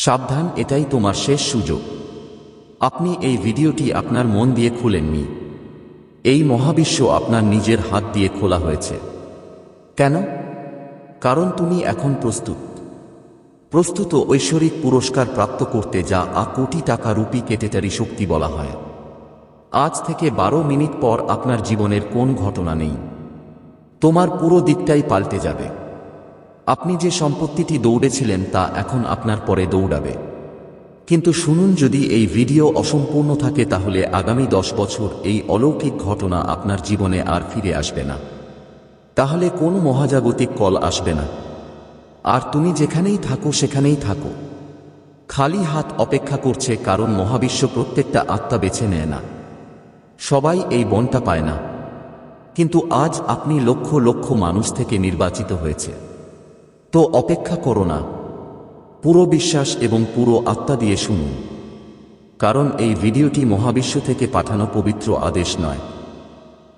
সাবধান, এটাই তোমার শেষ সুযোগ। আপনি এই ভিডিওটি আপনার মন দিয়ে খুলেননি। এই মহাবিশ্ব আপনার নিজের হাত দিয়ে খোলা হয়েছে। কেন? কারণ তুমি এখন প্রস্তুত। প্রস্তুত ঐশ্বরিক পুরস্কার প্রাপ্ত করতে যা আ কোটি টাকা রুপি কেটেটারি শক্তি বলা হয়। আজ থেকে বারো মিনিট পর আপনার জীবনের কোন ঘটনা নেই। তোমার পুরো দিকটাই পাল্টে যাবে। আপনি যে সম্পত্তিটি দৌড়েছিলেন তা এখন আপনার পরে দৌড়াবে। কিন্তু শুনুন, যদি এই ভিডিও অসম্পূর্ণ থাকে, তাহলে আগামী দশ বছর এই অলৌকিক ঘটনা আপনার জীবনে আর ফিরে আসবে না। তাহলে কোন মহাজাগতিক কল আসবে না। আর তুমি যেখানেই থাকো, সেখানেই থাকো। খালি হাত অপেক্ষা করছে, কারণ মহাবিশ্ব প্রত্যেকটা আত্মা বেছে নেয় না। সবাই এই বনটা পায় না। কিন্তু আজ আপনি লক্ষ লক্ষ মানুষ থেকে নির্বাচিত হয়েছে। তো অপেক্ষা করো না। পুরো বিশ্বাস এবং পুরো আত্মা দিয়ে শুনুন কারণ এই ভিডিওটি মহাবিশ্ব থেকে পাঠানো পবিত্র আদেশ নয়।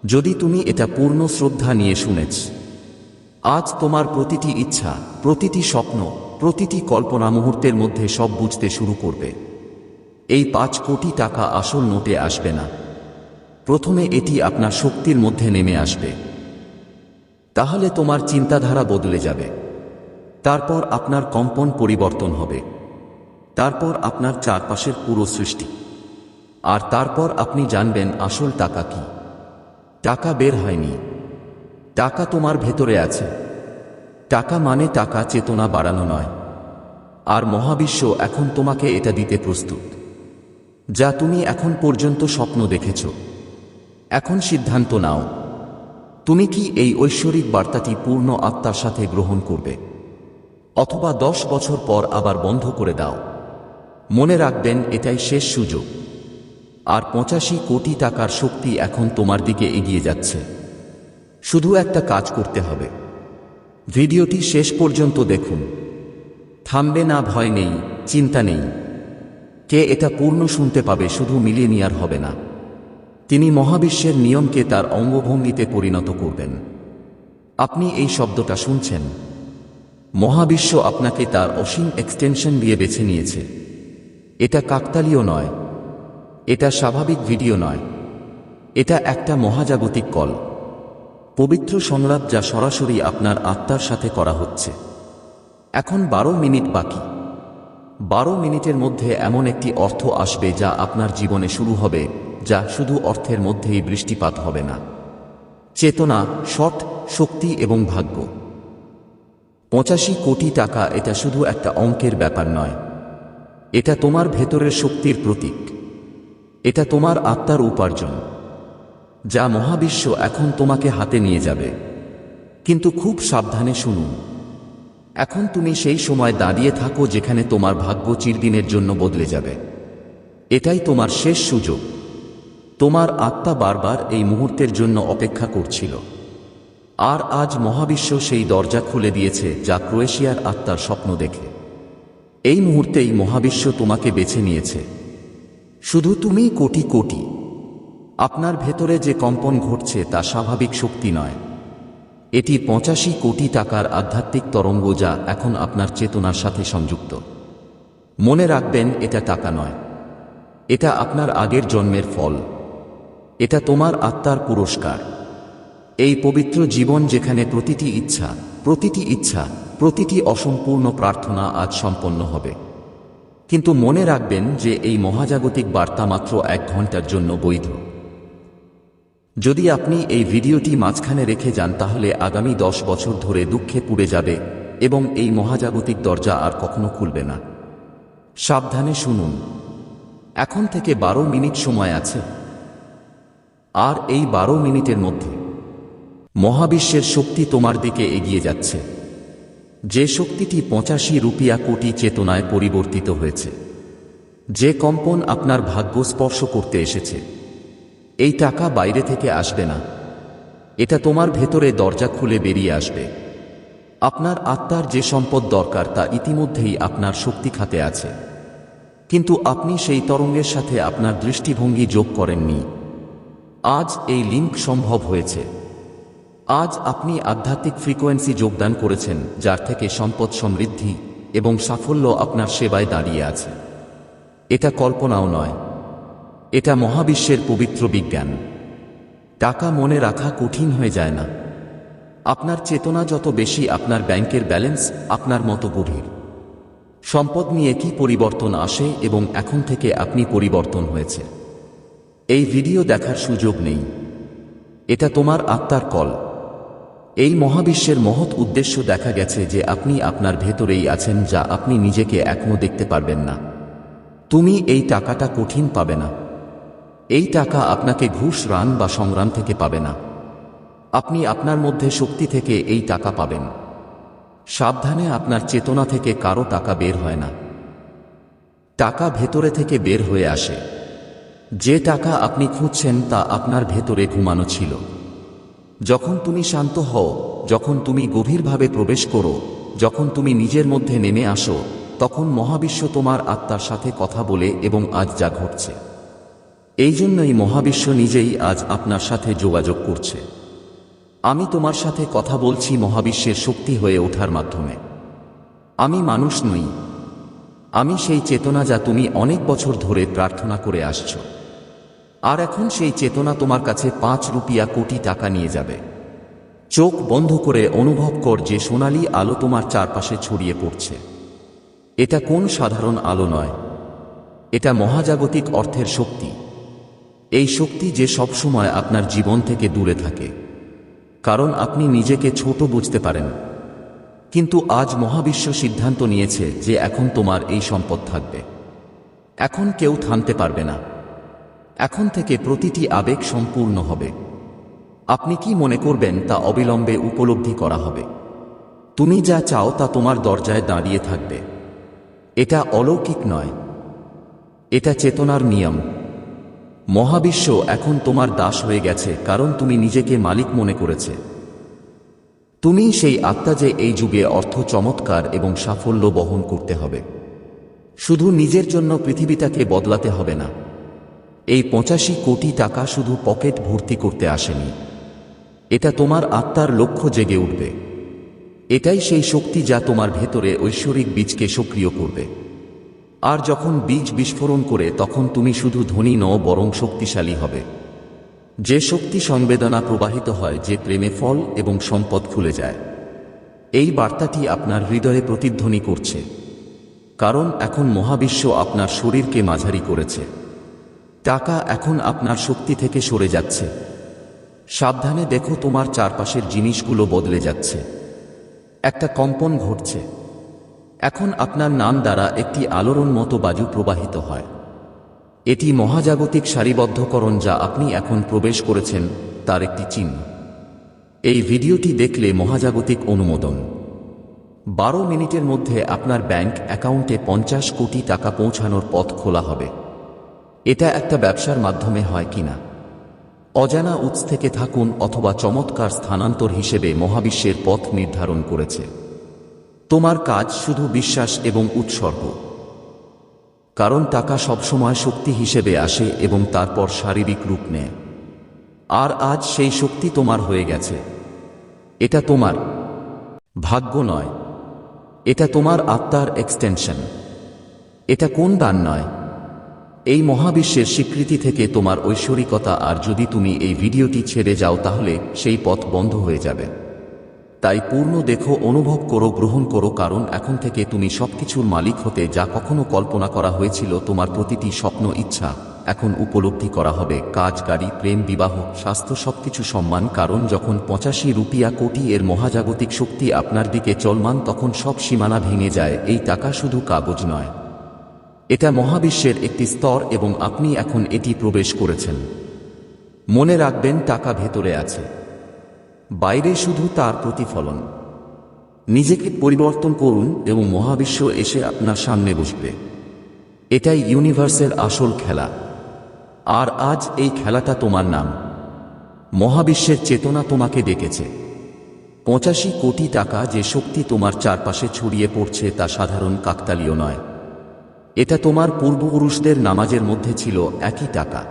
যদি তুমি এটা পূর্ণ শ্রদ্ধা নিয়ে শুনেছ। আজ তোমার প্রতিটি ইচ্ছা, প্রতিটি স্বপ্ন, প্রতিটি কল্পনা মুহূর্তের মধ্যে সব বুঝতে শুরু করবে। এই পাঁচ কোটি টাকা আসল নোটে আসবে না। প্রথমে এটি আপনার শক্তির মধ্যে নেমে আসবে। তাহলে তোমার চিন্তাধারা বদলে যাবে। তারপর আপনার কম্পন পরিবর্তন হবে। তারপর আপনার চারপাশের পুরো সৃষ্টি। আর তারপর আপনি জানবেন আসল টাকা কি। টাকা বের হয়নি। টাকা তোমার ভেতরে আছে। টাকা মানে টাকা চেতনা বাড়ানো নয়। আর মহাবিশ্ব এখন তোমাকে এটা দিতে প্রস্তুত। যা তুমি এখন পর্যন্ত স্বপ্ন দেখেছ। এখন সিদ্ধান্ত নাও। তুমি কি এই ঐশ্বরিক বার্তাটি পূর্ণ আত্মার সাথে গ্রহণ করবে? অথবা দশ বছর পর আবার বন্ধ করে দাও। মনে রাখবেন, এটাই শেষ সুযোগ। আর পঁচাশি কোটি টাকার শক্তি এখন তোমার দিকে এগিয়ে যাচ্ছে। শুধু একটা কাজ করতে হবে। ভিডিওটি শেষ পর্যন্ত দেখুন। থামবে না, ভয় নেই, চিন্তা নেই। কে এটা পূর্ণ শুনতে পাবে শুধু মিলিয়ে নেওয়ার হবে না। তিনি মহাবিশ্বের নিয়মকে তার অঙ্গভঙ্গিতে পরিণত করবেন। আপনি এই শব্দটা শুনছেন। মহাবিশ্ব আপনাকে তার অসীম এক্সটেনশন দিয়ে বেছে নিয়েছে। এটা কাকতালীয় নয়। এটা স্বাভাবিক ভিডিও নয়। এটা একটা মহাজাগতিক কল। পবিত্র সংলাপ যা সরাসরি আপনার আত্মার সাথে করা হচ্ছে। এখন বারো মিনিট বাকি। বারো মিনিটের মধ্যে এমন একটি অর্থ আসবে যা আপনার জীবনে শুরু হবে, যা শুধু অর্থের মধ্যেই বৃষ্টিপাত হবে না। চেতনা সৎ শক্তি এবং ভাগ্য। পঁচাশি কোটি টাকা এটা শুধু একটা অঙ্কের ব্যাপার নয়। এটা তোমার ভেতরের শক্তির প্রতীক। এটা তোমার আত্মার উপার্জন। যা মহাবিশ্ব এখন তোমাকে হাতে নিয়ে যাবে। কিন্তু খুব সাবধানে শুনুন। এখন তুমি সেই সময় দাঁড়িয়ে থাকো যেখানে তোমার ভাগ্য চিরদিনের জন্য বদলে যাবে। এটাই তোমার শেষ সুযোগ। তোমার আত্মা বারবার এই মুহূর্তের জন্য অপেক্ষা করছিল। আর আজ মহাবিশ্ব সেই দরজা খুলে দিয়েছে যা ক্রোয়েশিয়ার আত্মার স্বপ্ন দেখে। এই মুহূর্তেই মহাবিশ্ব তোমাকে বেছে নিয়েছে। শুধু তুমি কোটি কোটি। আপনার ভেতরে যে কম্পন ঘটছে তা স্বাভাবিক শক্তি নয়। এটি পঁচাশি কোটি টাকার আধ্যাত্মিক তরঙ্গ যা এখন আপনার চেতনার সাথে সংযুক্ত। মনে রাখবেন, এটা টাকা নয়। এটা আপনার আগের জন্মের ফল। এটা তোমার আত্মার পুরস্কার। এই পবিত্র জীবন যেখানে প্রতিটি ইচ্ছা প্রতিটি ইচ্ছা, প্রতিটি অসম্পূর্ণ প্রার্থনা আজ সম্পন্ন হবে। কিন্তু মনে রাখবেন যে এই মহাজাগতিক বার্তা মাত্র এক ঘণ্টার জন্য বৈধ। যদি আপনি এই ভিডিওটি মাঝখানে রেখে যান, তাহলে আগামী দশ বছর ধরে দুঃখে পুড়ে যাবে এবং এই মহাজাগতিক দরজা আর কখনো খুলবে না। সাবধানে শুনুন, এখন থেকে বারো মিনিট সময় আছে। আর এই বারো মিনিটের মধ্যে মহাবিশ্বের শক্তি তোমার দিকে এগিয়ে যাচ্ছে। যে শক্তিটি পঁচাশি রুপিয়া কোটি চেতনায় পরিবর্তিত হয়েছে। যে কম্পন আপনার ভাগ্য স্পর্শ করতে এসেছে। এই টাকা বাইরে থেকে আসবে না। এটা তোমার ভেতরে দরজা খুলে বেরিয়ে আসবে। আপনার আত্মার যে সম্পদ দরকার তা ইতিমধ্যেই আপনার শক্তি খাতে আছে। কিন্তু আপনি সেই তরঙ্গের সাথে আপনার দৃষ্টিভঙ্গি যোগ করেননি। আজ এই লিঙ্ক সম্ভব হয়েছে। আজ আপনি আধ্যাত্মিক ফ্রিকোয়েন্সি যোগদান করেছেন, যার থেকে সম্পদ সমৃদ্ধি এবং সাফল্য আপনার সেবায় দাঁড়িয়ে আছে। এটা কল্পনাও নয়। এটা মহাবিশ্বের পবিত্র বিজ্ঞান। টাকা মনে রাখা কঠিন হয়ে যায় না। আপনার চেতনা যত বেশি আপনার ব্যাংকের ব্যালেন্স, আপনার মতো গভীর। সম্পদ নিয়ে কি পরিবর্তন আসে এবং এখন থেকে আপনি পরিবর্তন হয়েছে। এই ভিডিও দেখার সুযোগ নেই। এটা তোমার আত্মার কল। এই মহাবিশ্বের মহৎ উদ্দেশ্য দেখা গেছে যে আপনি আপনার ভেতরেই আছেন যা আপনি নিজেকে এখনও দেখতে পারবেন না। তুমি এই টাকাটা কঠিন পাবে না। এই টাকা আপনাকে ঘুষ, রান বা সংগ্রাম থেকে পাবে না। আপনি আপনার মধ্যে শক্তি থেকে এই টাকা পাবেন। সাবধানে আপনার চেতনা থেকে কারও টাকা বের হয় না। টাকা ভেতরে থেকে বের হয়ে আসে। যে টাকা আপনি খুঁজছেন তা আপনার ভেতরে ঘুমানো ছিল। যখন তুমি শান্ত হও, যখন তুমি গভীরভাবে প্রবেশ করো, যখন তুমি নিজের মধ্যে নেমে আসো, তখন মহাবিশ্ব তোমার আত্মার সাথে কথা বলে এবং আজ যা ঘটছে। এই জন্যই মহাবিশ্ব নিজেই আজ আপনার সাথে যোগাযোগ করছে। আমি তোমার সাথে কথা বলছি মহাবিশ্বের শক্তি হয়ে ওঠার মাধ্যমে। আমি মানুষ নই। আমি সেই চেতনা যা তুমি অনেক বছর ধরে প্রার্থনা করে আসছো। আর এখন সেই চেতনা তোমার কাছে পাঁচ রুপিয়া কোটি টাকা নিয়ে যাবে। চোখ বন্ধ করে অনুভব কর যে সোনালি আলো তোমার চারপাশে ছড়িয়ে পড়ছে। এটা কোন সাধারণ আলো নয়। এটা মহাজাগতিক অর্থের শক্তি। এই শক্তি যে সবসময় আপনার জীবন থেকে দূরে থাকে। কারণ আপনি নিজেকে ছোট বুঝতে পারেন। কিন্তু আজ মহাবিশ্ব সিদ্ধান্ত নিয়েছে যে এখন তোমার এই সম্পদ থাকবে। এখন কেউ থামতে পারবে না। এখন থেকে প্রতিটি আবেগ সম্পূর্ণ হবে। আপনি কি মনে করবেন তা অবিলম্বে উপলব্ধি করা হবে। তুমি যা চাও তা তোমার দরজায় দাঁড়িয়ে থাকবে। এটা অলৌকিক নয়। এটা চেতনার নিয়ম। মহাবিশ্ব এখন তোমার দাস হয়ে গেছে কারণ তুমি নিজেকে মালিক মনে করেছে। তুমি সেই আত্মা যে এই যুগে অর্থ চমৎকার এবং সাফল্য বহন করতে হবে। শুধু নিজের জন্য পৃথিবীটাকে বদলাতে হবে না। এই পঁচাশি কোটি টাকা শুধু পকেট ভর্তি করতে আসেনি। এটা তোমার আত্মার লক্ষ্য জেগে উঠবে। এটাই সেই শক্তি যা তোমার ভেতরে ঐশ্বরিক বীজকে সক্রিয় করবে। আর যখন বীজ বিস্ফোরণ করে, তখন তুমি শুধু ধনী নও, বরং শক্তিশালী হবে। যে শক্তি সংবেদনা প্রবাহিত হয়, যে প্রেমে ফল এবং সম্পদ খুলে যায়। এই বার্তাটি আপনার হৃদয়ে প্রতিধ্বনি করছে। কারণ এখন মহাবিশ্ব আপনার শরীরকে মাঝারি করেছে। টাকা এখন আপনার শক্তি থেকে সরে যাচ্ছে। সাবধানে দেখো তোমার চারপাশের জিনিসগুলো বদলে যাচ্ছে। একটা কম্পন ঘটছে। এখন আপনার নাম দ্বারা একটি আলোড়ন মতো বাজু প্রবাহিত হয়। এটি মহাজাগতিক সারিবদ্ধকরণ যা আপনি এখন প্রবেশ করেছেন, তার একটি চিহ্ন। এই ভিডিওটি দেখলে মহাজাগতিক অনুমোদন। বারো মিনিটের মধ্যে আপনার ব্যাংক অ্যাকাউন্টে পঞ্চাশ কোটি টাকা পৌঁছানোর পথ খোলা হবে। এটা একটা ব্যবসার মাধ্যমে হয় কিনা? অজানা উৎস থেকে থাকুন অথবা চমৎকার স্থানান্তর হিসেবে মহাবিশ্বের পথ নির্ধারণ করেছে। তোমার কাজ শুধু বিশ্বাস এবং উৎসর্গ। কারণ টাকা সবসময় শক্তি হিসেবে আসে এবং তারপর শারীরিক রূপ নেয়। আর আজ সেই শক্তি তোমার হয়ে গেছে। এটা তোমার ভাগ্য নয়। এটা তোমার আত্মার এক্সটেনশন এটা কোন দান নয়? এই মহাবিশ্বের স্বীকৃতি থেকে তোমার ঐশ্বরিকতা, আর যদি তুমি এই ভিডিওটি ছেড়ে যাও তাহলে সেই পথ বন্ধ হয়ে যাবে। তাই পূর্ণ দেখো, অনুভব করো, গ্রহণ করো, কারণ এখন থেকে তুমি সবকিছুর মালিক হতে যা কখনো কল্পনা করা হয়েছিল তোমার প্রতিটি স্বপ্ন, ইচ্ছা, এখন উপলব্ধি করা হবে। কাজ, গাড়ি, প্রেম, বিবাহ, স্বাস্থ্য, সবকিছু সম্মান কারণ যখন পঁচাশি রুপিয়া কোটি এর মহাজাগতিক শক্তি আপনার দিকে চলমান, তখন সব সীমানা ভেঙে যায়। এই টাকা শুধু কাগজ নয়। এটা মহাবিশ্বের একটি স্তর এবং আপনি এখন এটি প্রবেশ করেছেন। মনে রাখবেন, টাকা ভেতরে আছে। বাইরে শুধু তার প্রতিফলন। নিজেকে পরিবর্তন করুন এবং মহাবিশ্ব এসে আপনার সামনে বসবে। এটাই ইউনিভার্সের আসল খেলা। আর আজ এই খেলাটা তোমার নাম। মহাবিশ্বের চেতনা তোমাকে ডেকেছে। পঁচাশি কোটি টাকা যে শক্তি তোমার চারপাশে ছড়িয়ে পড়ছে তা সাধারণ কাকতালীয় নয়। এটা তোমার পূর্বপুরুষদের নামাজের মধ্যে ছিল একই টাকা।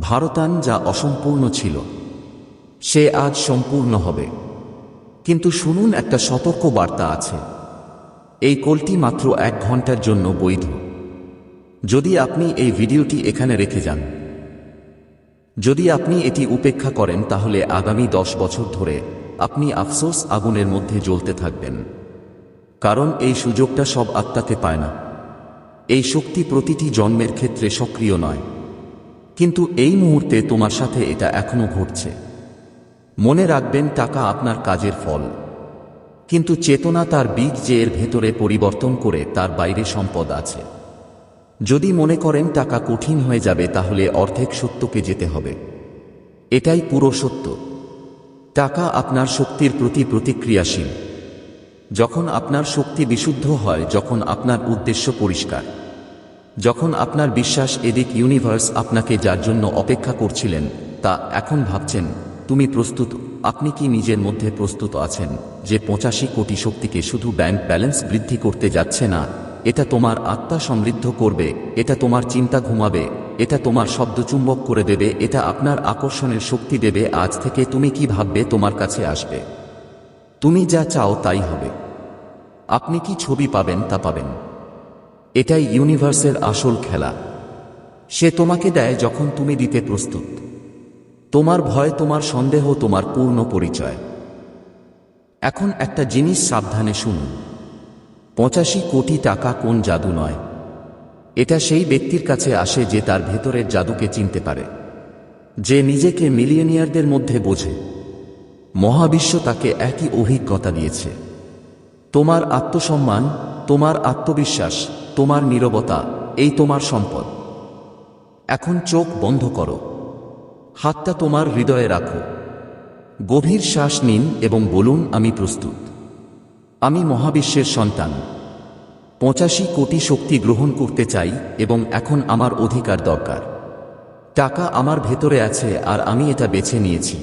ভারতান যা অসম্পূর্ণ ছিল, সে আজ সম্পূর্ণ হবে। কিন্তু শুনুন একটা সতর্ক বার্তা আছে। এই কলটি মাত্র এক ঘণ্টার জন্য বৈধ। যদি আপনি এই ভিডিওটি এখানে রেখে যান। যদি আপনি এটি উপেক্ষা করেন, তাহলে আগামী দশ বছর ধরে আপনি আফসোস আগুনের মধ্যে জ্বলতে থাকবেন। কারণ এই সুযোগটা সব আত্মাতে পায় না। এই শক্তি প্রতিটি জন্মের ক্ষেত্রে সক্রিয় নয়। কিন্তু এই মুহূর্তে তোমার সাথে এটা এখনও ঘটছে। মনে রাখবেন, টাকা আপনার কাজের ফল। কিন্তু চেতনা তার বীজ যে এর ভেতরে পরিবর্তন করে তার বাইরে সম্পদ আছে। যদি মনে করেন টাকা কঠিন হয়ে যাবে, তাহলে অর্ধেক সত্যকে যেতে হবে। এটাই পুরো সত্য। টাকা আপনার শক্তির প্রতি প্রতিক্রিয়াশীল। যখন আপনার শক্তি বিশুদ্ধ হয়, যখন আপনার উদ্দেশ্য পরিষ্কার। যখন আপনার বিশ্বাস এদিক ইউনিভার্স আপনাকে যার জন্য অপেক্ষা করছিলেন, তা এখন ভাবছেন, তুমি প্রস্তুত, আপনি কি নিজের মধ্যে প্রস্তুত আছেন যে পঁচাশি কোটি শক্তিকে শুধু ব্যাংক ব্যালেন্স বৃদ্ধি করতে যাচ্ছে না? এটা তোমার আত্মা সমৃদ্ধ করবে, এটা তোমার চিন্তা ঘুমাবে, এটা তোমার শব্দ চুম্বক করে দেবে, এটা আপনার আকর্ষণের শক্তি দেবে, আজ থেকে তুমি কি ভাববে তোমার কাছে আসবে? তুমি যা চাও তাই হবে। আপনি কি ছবি পাবেন তা পাবেন। এটাই ইউনিভার্সের আসল খেলা। সে তোমাকে দেয় যখন তুমি দিতে প্রস্তুত। তোমার ভয়, তোমার সন্দেহ, তোমার পূর্ণ পরিচয়। এখন একটা জিনিস সাবধানে শুনুন। পঁচাশি কোটি টাকা কোন জাদু নয়। এটা সেই ব্যক্তির কাছে আসে যে তার ভেতরের জাদুকে চিনতে পারে। যে নিজেকে মিলিয়নিয়ারদের মধ্যে বোঝে। মহাবিশ্ব তাকে একই অভিজ্ঞতা দিয়েছে। তোমার আত্মসম্মান, তোমার আত্মবিশ্বাস তোমার নীরবতা, এই তোমার সম্পদ। এখন চোখ বন্ধ করো। হাতটা তোমার হৃদয়ে রাখো। গভীর শ্বাস নিন এবং বলুন, আমি প্রস্তুত। আমি মহাবিশ্বের সন্তান। পঁচাশি কোটি শক্তি গ্রহণ করতে চাই এবং এখন আমার অধিকার দরকার। টাকা আমার ভেতরে আছে আর আমি এটা বেছে নিয়েছি।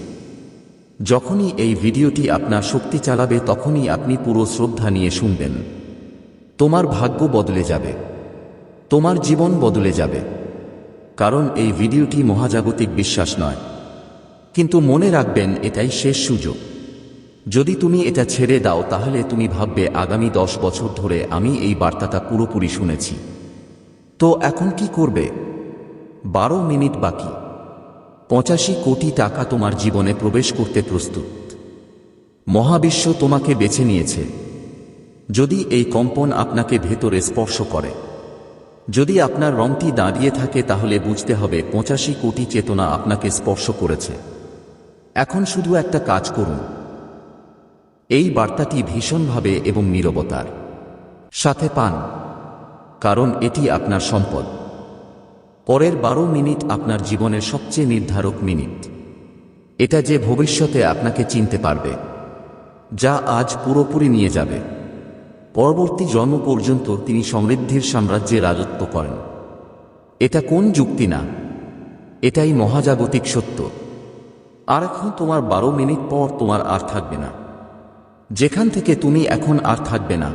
যখনই এই ভিডিওটি আপনার শক্তি চালাবে, তখনই আপনি পুরো শ্রদ্ধা নিয়ে শুনবেন। তোমার ভাগ্য বদলে যাবে। তোমার জীবন বদলে যাবে। কারণ এই ভিডিওটি মহাজাগতিক বিশ্বাস নয়। কিন্তু মনে রাখবেন, এটাই শেষ সুযোগ। যদি তুমি এটা ছেড়ে দাও, তাহলে তুমি ভাববে, আগামী দশ বছর ধরে আমি এই বার্তাটা পুরোপুরি শুনেছি। তো এখন কি করবে? বারো মিনিট বাকি। পঁচাশি কোটি টাকা তোমার জীবনে প্রবেশ করতে প্রস্তুত। মহাবিশ্ব তোমাকে বেছে নিয়েছে। যদি এই কম্পন আপনাকে ভেতরে স্পর্শ করে। যদি আপনার রংটি দাঁড়িয়ে থাকে তাহলে বুঝতে হবে পঁচাশি কোটি চেতনা আপনাকে স্পর্শ করেছে। এখন শুধু একটা কাজ করুন। এই বার্তাটি ভীষণভাবে এবং নীরবতার। সাথে পান। কারণ এটি আপনার সম্পদ। পরের বারো মিনিট আপনার জীবনের সবচেয়ে নির্ধারক মিনিট। এটা যে ভবিষ্যতে আপনাকে চিনতে পারবে। যা আজ পুরোপুরি নিয়ে যাবে। পরবর্তী জন্ম পর্যন্ত তিনি সমৃদ্ধির সাম্রাজ্যে রাজত্ব করেন। এটা কোন যুক্তি না? এটাই মহাজাগতিক সত্য। আর এখন তোমার বারো মিনিট পর তোমার আর থাকবে না। যেখান থেকে তুমি এখন আর থাকবে না।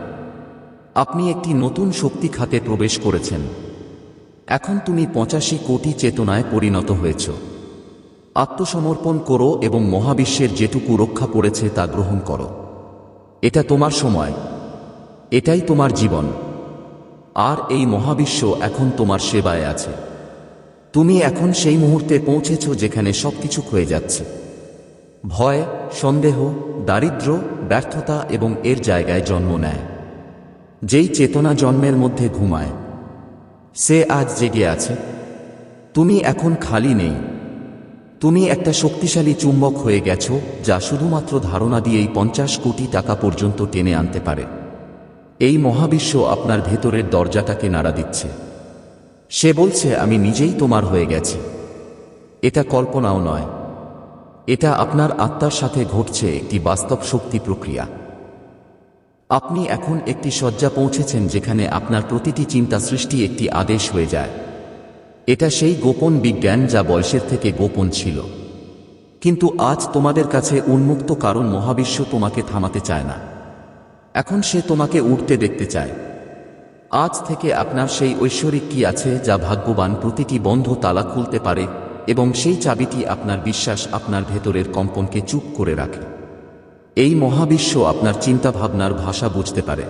আপনি একটি নতুন শক্তি খাতে প্রবেশ করেছেন। এখন তুমি পঁচাশি কোটি চেতনায় পরিণত হয়েছ। আত্মসমর্পণ করো এবং মহাবিশ্বের যেটুকু রক্ষা পড়েছে তা গ্রহণ করো। এটা তোমার সময়। এটাই তোমার জীবন। আর এই মহাবিশ্ব এখন তোমার সেবায় আছে। তুমি এখন সেই মুহূর্তে পৌঁছেছ যেখানে সবকিছু হয়ে যাচ্ছে। ভয়, সন্দেহ, দারিদ্র, ব্যর্থতা এবং এর জায়গায় জন্ম নেয়। যেই চেতনা জন্মের মধ্যে ঘুমায়, সে আজ জেগে আছে। তুমি এখন খালি নেই। তুমি একটা শক্তিশালী চুম্বক হয়ে গেছো যা শুধুমাত্র ধারণা দিয়েই পঞ্চাশ কোটি টাকা পর্যন্ত টেনে আনতে পারে। এই মহাবিশ্ব আপনার ভেতরের দরজাটাকে নাড়া দিচ্ছে। সে বলছে, আমি নিজেই তোমার হয়ে গেছি। এটা কল্পনাও নয়। এটা আপনার আত্মার সাথে ঘটছে একটি বাস্তব শক্তি প্রক্রিয়া। আপনি এখন একটি শয্যা পৌঁছেছেন যেখানে আপনার প্রতিটি চিন্তা সৃষ্টি একটি আদেশ হয়ে যায়। এটা সেই গোপন বিজ্ঞান যা বয়সের থেকে গোপন ছিল। কিন্তু আজ তোমাদের কাছে উন্মুক্ত কারণ মহাবিশ্ব তোমাকে থামাতে চায় না। এখন সে তোমাকে উঠতে দেখতে চায়। আজ থেকে আপনার সেই ঐশ্বরিক কি আছে যা ভাগ্যবান প্রতিটি বন্ধ তালা খুলতে পারে এবং সেই চাবিটি আপনার বিশ্বাস আপনার ভেতরের কম্পনকে চুপ করে রাখে। এই মহাবিশ্ব আপনার চিন্তাভাবনার ভাষা বুঝতে পারে।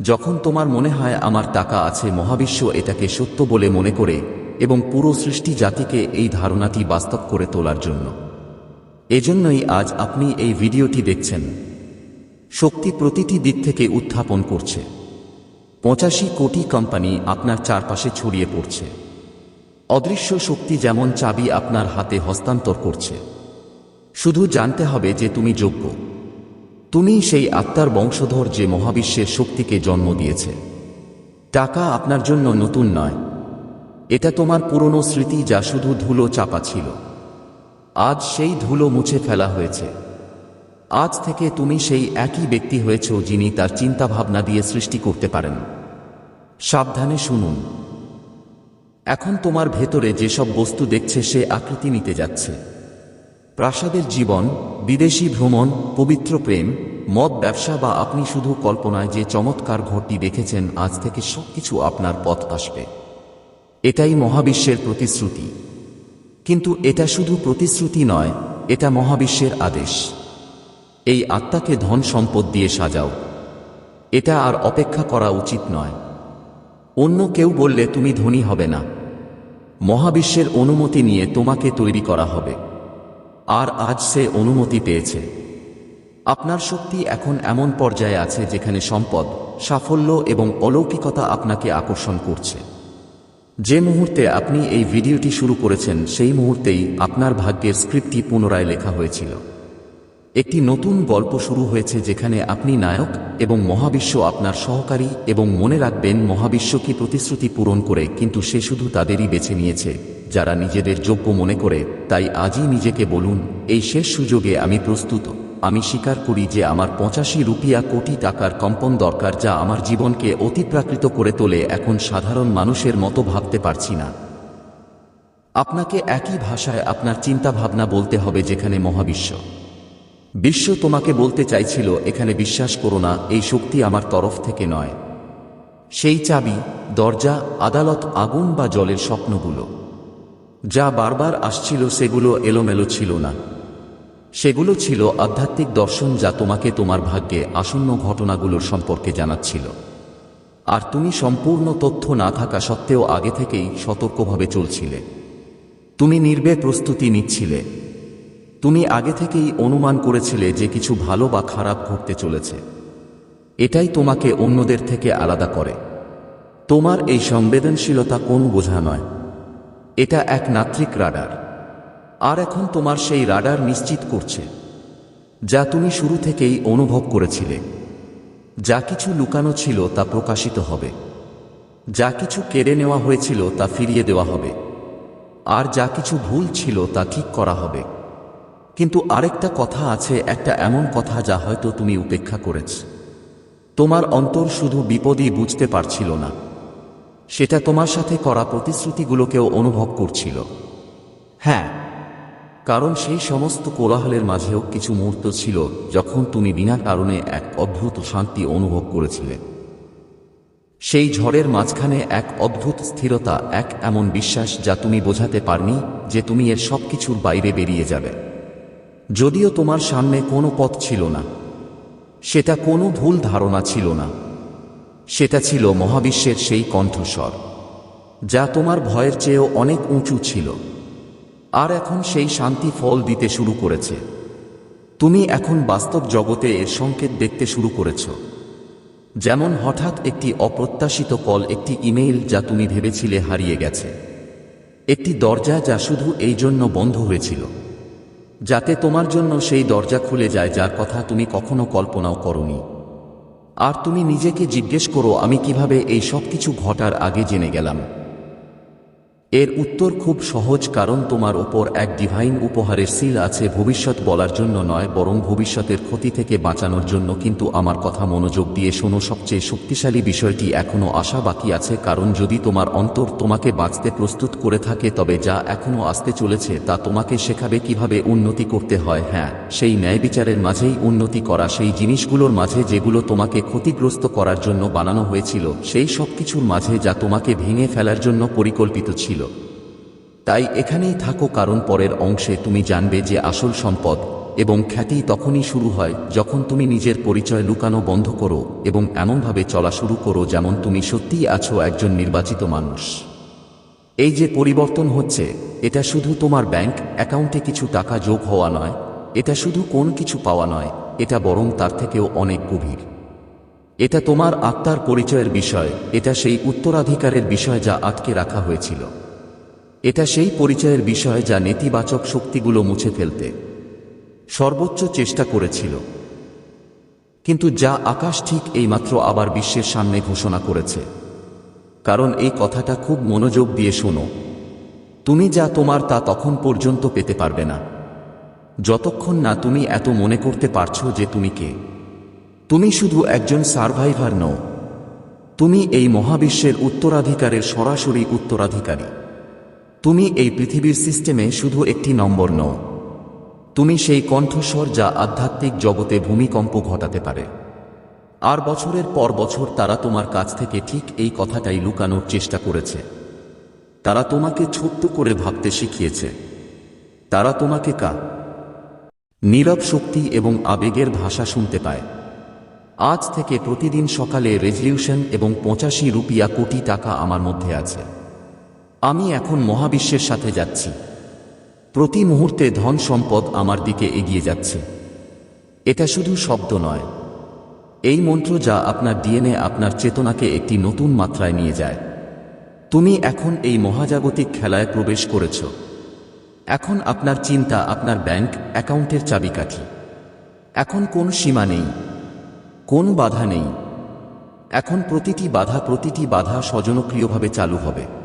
যখন তোমার মনে হয় আমার টাকা আছে, মহাবিশ্ব এটাকে সত্য বলে মনে করে এবং পুরো সৃষ্টি জাতিকে এই ধারণাটি বাস্তব করে তোলার জন্য। এজন্যই আজ আপনি এই ভিডিওটি দেখছেন। শক্তি প্রতিটি দিক থেকে উত্থাপন করছে। পঁচাশি কোটি কোম্পানি আপনার চারপাশে ছড়িয়ে পড়ছে। অদৃশ্য শক্তি যেমন চাবি আপনার হাতে হস্তান্তর করছে। শুধু জানতে হবে যে তুমি যোগ্য। তুমি সেই আত্মার বংশধর যে মহাবিশ্বের শক্তিকে জন্ম দিয়েছে। টাকা আপনার জন্য নতুন নয়। এটা তোমার পুরনো স্মৃতি যা শুধু ধুলো চাপা ছিল। আজ সেই ধুলো মুছে ফেলা হয়েছে। আজ থেকে তুমি সেই একই ব্যক্তি হয়েছ যিনি তার চিন্তাভাবনা দিয়ে সৃষ্টি করতে পারেন। সাবধানে শুনুন। এখন তোমার ভেতরে যেসব বস্তু দেখছে সে আকৃতি নিতে যাচ্ছে। প্রাসাদের জীবন, বিদেশি ভ্রমণ, পবিত্র প্রেম, মদ ব্যবসা বা আপনি শুধু কল্পনায় যে চমৎকার ঘরটি দেখেছেন, আজ থেকে সবকিছু আপনার পথ আসবে। এটাই মহাবিশ্বের প্রতিশ্রুতি। কিন্তু এটা শুধু প্রতিশ্রুতি নয়, এটা মহাবিশ্বের আদেশ। এই আত্মাকে ধন সম্পদ দিয়ে সাজাও। এটা আর অপেক্ষা করা উচিত নয়। অন্য কেউ বললে তুমি ধনী হবে না। মহাবিশ্বের অনুমতি নিয়ে তোমাকে তৈরি করা হবে। আর আজ সে অনুমতি পেয়েছে। আপনার শক্তি এখন এমন পর্যায়ে আছে যেখানে সম্পদ, সাফল্য এবং অলৌকিকতা আপনাকে আকর্ষণ করছে। যে মুহূর্তে আপনি এই ভিডিওটি শুরু করেছেন, সেই মুহূর্তেই আপনার ভাগ্যের স্ক্রিপ্টটি পুনরায় লেখা হয়েছিল। একটি নতুন গল্প শুরু হয়েছে যেখানে আপনি নায়ক এবং মহাবিশ্ব আপনার সহকারী এবং মনে রাখবেন মহাবিশ্ব কি প্রতিশ্রুতি পূরণ করে, কিন্তু সে শুধু তাদেরই বেছে নিয়েছে, যারা নিজেদের যোগ্য মনে করে। তাই আজই নিজেকে বলুন, এই শেষ সুযোগে আমি প্রস্তুত। আমি স্বীকার করি যে আমার পঁচাশি রুপিয়া কোটি টাকার কম্পন দরকার যা আমার জীবনকে অতিপ্রাকৃত করে তোলে, এখন সাধারণ মানুষের মতো ভাবতে পারছি না। আপনাকে একই ভাষায় আপনার চিন্তাভাবনা বলতে হবে যেখানে মহাবিশ্ব বিশ্ব তোমাকে বলতে চাইছিল, এখানে বিশ্বাস করো না, এই শক্তি আমার তরফ থেকে নয়। সেই চাবি, দরজা, আদালত, আগুন বা জলের স্বপ্নগুলো। যা বারবার আসছিল, সেগুলো এলোমেলো ছিল না। সেগুলো ছিল আধ্যাত্মিক দর্শন যা তোমাকে তোমার ভাগ্যে আসন্ন ঘটনাগুলোর সম্পর্কে জানাচ্ছিল। আর তুমি সম্পূর্ণ তথ্য না থাকা সত্ত্বেও আগে থেকেই সতর্কভাবে চলছিলে। তুমি নির্বে প্রস্তুতি নিচ্ছিলে। তুমি আগে থেকেই অনুমান করেছিলে যে কিছু ভালো বা খারাপ ঘটতে চলেছে। এটাই তোমাকে অন্যদের থেকে আলাদা করে। তোমার এই সংবেদনশীলতা কোন বোঝা নয়। এটা এক নাত্রিক রাডার। আর এখন তোমার সেই রাডার নিশ্চিত করছে, যা তুমি শুরু থেকেই অনুভব করেছিলে। যা কিছু লুকানো ছিল তা প্রকাশিত হবে। যা কিছু কেড়ে নেওয়া হয়েছিল তা ফিরিয়ে দেওয়া হবে। আর যা কিছু ভুল ছিল তা ঠিক করা হবে। কিন্তু আরেকটা কথা আছে, একটা এমন কথা যা হয়তো তুমি উপেক্ষা করেছ। তোমার অন্তর শুধু বিপদই বুঝতে পারছিল না। সেটা তোমার সাথে করা প্রতিশ্রুতিগুলোকেও অনুভব করছিল। হ্যাঁ কারণ সেই সমস্ত কোলাহলের মাঝেও কিছু মুহূর্ত ছিল যখন তুমি বিনা কারণে এক অদ্ভুত শান্তি অনুভব করেছিলে। সেই ঝড়ের মাঝখানে এক অদ্ভুত স্থিরতা, এক এমন বিশ্বাস যা তুমি বোঝাতে পারনি যে তুমি এর সব কিছুর বাইরে বেরিয়ে যাবে। যদিও তোমার সামনে কোনো পথ ছিল না, সেটা কোনো ভুল ধারণা ছিল না। সেটা ছিল মহাবিশ্বের সেই কণ্ঠস্বর, যা তোমার ভয়ের চেয়েও অনেক উঁচু ছিল। আর এখন সেই শান্তি ফল দিতে শুরু করেছে। তুমি এখন বাস্তব জগতে এর সংকেত দেখতে শুরু করেছ। যেমন হঠাৎ একটি অপ্রত্যাশিত কল, একটি ইমেইল যা তুমি ভেবেছিলে হারিয়ে গেছে। একটি দরজা যা শুধু এই জন্য বন্ধ হয়েছিল। যাতে তোমার জন্য সেই দরজা খুলে যায় যার কথা তুমি কখনো কল্পনাও করনি। আর তুমি নিজেকে জিজ্ঞেস করো, আমি কীভাবে এই সব কিছু ঘটার আগে জেনে গেলাম। এর উত্তর খুব সহজ কারণ তোমার ওপর এক ডিভাইন উপহারের সিল আছে ভবিষ্যৎ বলার জন্য নয়, বরং ভবিষ্যতের ক্ষতি থেকে বাঁচানোর জন্য। কিন্তু আমার কথা মনোযোগ দিয়ে শোনো, সবচেয়ে শক্তিশালী বিষয়টি এখনও আশা বাকি আছে, কারণ যদি তোমার অন্তর তোমাকে বাঁচতে প্রস্তুত করে থাকে, তবে যা এখনও আসতে চলেছে তা তোমাকে শেখাবে কীভাবে উন্নতি করতে হয়। হ্যাঁ সেই ন্যায় বিচারের মাঝেই উন্নতি করা, সেই জিনিসগুলোর মাঝে যেগুলো তোমাকে ক্ষতিগ্রস্ত করার জন্য বানানো হয়েছিল, সেই সব কিছুর মাঝে যা তোমাকে ভেঙে ফেলার জন্য পরিকল্পিত ছিল। তাই এখানেই থাকো কারণ পরের অংশে তুমি জানবে যে আসল সম্পদ এবং খ্যাতি তখনই শুরু হয় যখন তুমি নিজের পরিচয় লুকানো বন্ধ করো এবং এমনভাবে চলা শুরু করো যেমন তুমি সত্যিই আছো একজন নির্বাচিত মানুষ। এই যে পরিবর্তন হচ্ছে, এটা শুধু তোমার ব্যাংক অ্যাকাউন্টে কিছু টাকা যোগ হওয়া নয়, এটা শুধু কোন কিছু পাওয়া নয়, এটা বরং তার থেকেও অনেক গভীর। এটা তোমার আত্মার পরিচয়ের বিষয়, এটা সেই উত্তরাধিকারের বিষয় যা আটকে রাখা হয়েছিল। এটা সেই পরিচয়ের বিষয় যা নেতিবাচক শক্তিগুলো মুছে ফেলতে সর্বোচ্চ চেষ্টা করেছিল। কিন্তু যা আকাশ ঠিক এইমাত্র আবার বিশ্বের সামনে ঘোষণা করেছে। কারণ এই কথাটা খুব মনোযোগ দিয়ে শোনো। তুমি যা তোমার তা তখন পর্যন্ত পেতে পারবে না। যতক্ষণ না তুমি এত মনে করতে পারছ যে তুমি কে। তুমি শুধু একজন সার্ভাইভার নও। তুমি এই মহাবিশ্বের উত্তরাধিকারের সরাসরি উত্তরাধিকারী। তুমি এই পৃথিবীর সিস্টেমে শুধু একটি নম্বর নও। তুমি সেই কণ্ঠস্বর যা আধ্যাত্মিক জগতে ভূমিকম্প ঘটাতে পারে। আর বছরের পর বছর তারা তোমার কাছ থেকে ঠিক এই কথাটাই লুকানোর চেষ্টা করেছে। তারা তোমাকে ছোট্ট করে ভাবতে শিখিয়েছে। তারা তোমাকে কা নীরব শক্তি এবং আবেগের ভাষা শুনতে পায়। আজ থেকে প্রতিদিন সকালে রেজলিউশন এবং পঁচাশি রুপিয়া কোটি টাকা আমার মধ্যে আছে। আমি এখন মহাবিশ্বের সাথে যাচ্ছি। প্রতি মুহূর্তে ধন সম্পদ আমার দিকে এগিয়ে যাচ্ছে। এটা শুধু শব্দ নয়। এই মন্ত্র যা আপনার ডিএনএ আপনার চেতনাকে একটি নতুন মাত্রায় নিয়ে যায়। তুমি এখন এই মহাজাগতিক খেলায় প্রবেশ করেছ। এখন আপনার চিন্তা আপনার ব্যাংক অ্যাকাউন্টের চাবিকাঠি। এখন কোন সীমা নেই। কোন বাধা নেই। এখন প্রতিটি বাধা প্রতিটি বাধা স্বজনক্রিয়ভাবে চালু হবে।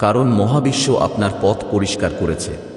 কারণ মহাবিশ্ব আপনার পথ পরিষ্কার করেছে।